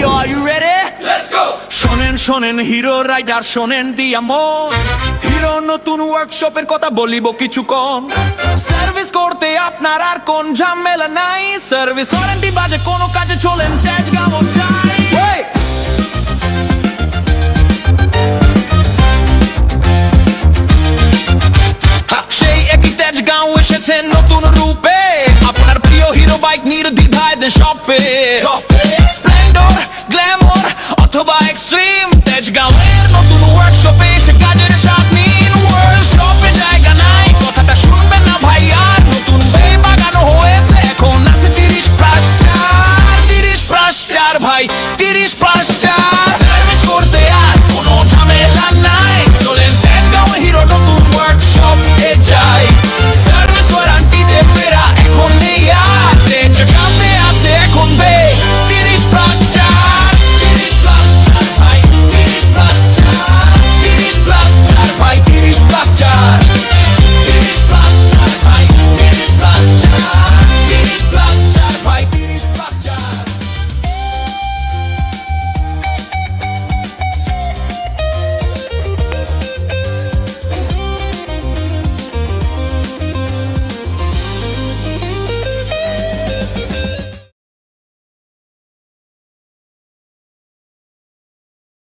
ready? Are you ready? Let's go! শোনেন শোনেন hero rider শোনেন হিরো নতুন ওয়ার্কশপের কথা বলিব সার্ভিস করতে আপনার আর কোন ঝামেলা নাই। সার্ভিস ওয়ারেন্টি বাজে কোনো কাজে চলেন ট্যাচ চাই। সেই একই গাঁও এসেছেন নতুন রূপে। আপনার প্রিয় হিরো বাইক নির্দ্বিধায় শপে By Extreme. Deci galerno tu the workshop.